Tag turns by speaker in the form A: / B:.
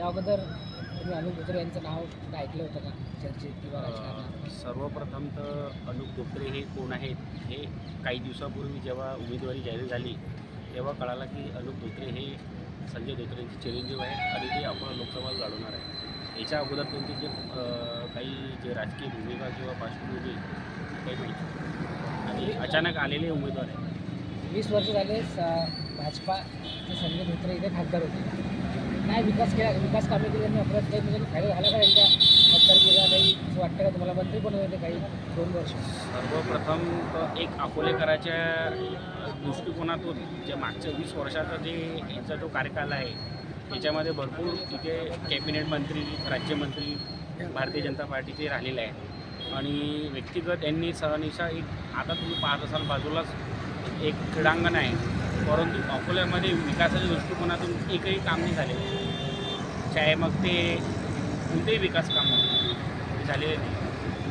A: या अगोदर तुम्ही अनुप धोत्रे यांचं नाव कुठं ऐकलं होतं का? चर्चेत किंवा राजकारणात?
B: अ, सर्वप्रथम तर अनुप धोत्रे हे कोण आहेत हे काही दिवसापूर्वी जेव्हा उमेदवारी जाहीर झाली तेव्हा कळालं की अनुप धोत्रे हे संजय धोत्रेंचे चिरंजीव आहेत आणि ते अकोला लोकसभा लढवणार आहे याच्या अगोदर त्यांची जे अ, काही जे राजकीय भूमिका किंवा पार्श्वभूमी काही माहिती आणि अचानक आलेले उमेदवार आहेत.
A: वीस वर्ष झाले स- भाजपा ते संजय धोत्रे इथे खासदार होते. काय विकास केला विकास कामे केली त्यांनी अपराध काही म्हणजे फायदा झाला का त्यांच्या केला काही असं वाटतं का तुम्हाला? मंत्री पण होते काही दोन वर्ष.
B: सर्वप्रथम तर एक अकोलेकराच्या दृष्टिकोनातून जे मागच्या वीस वर्षाचा जे यांचा जो कार्यकाल आहे त्याच्यामध्ये भरपूर तिथे कॅबिनेट मंत्री राज्यमंत्री भारतीय जनता पार्टीचे राहिलेले आहेत. आणि व्यक्तिगत यांनी सहनिशा एक आता तुम्ही पाहत असाल बाजूलाच एक क्रीडांगण आहे. परंतु अकोल्यामध्ये विकासाच्या दृष्टिकोनातून एकही काम नाही झाले. चाहे मग ते कोणतेही विकास कामं झालेले नाही.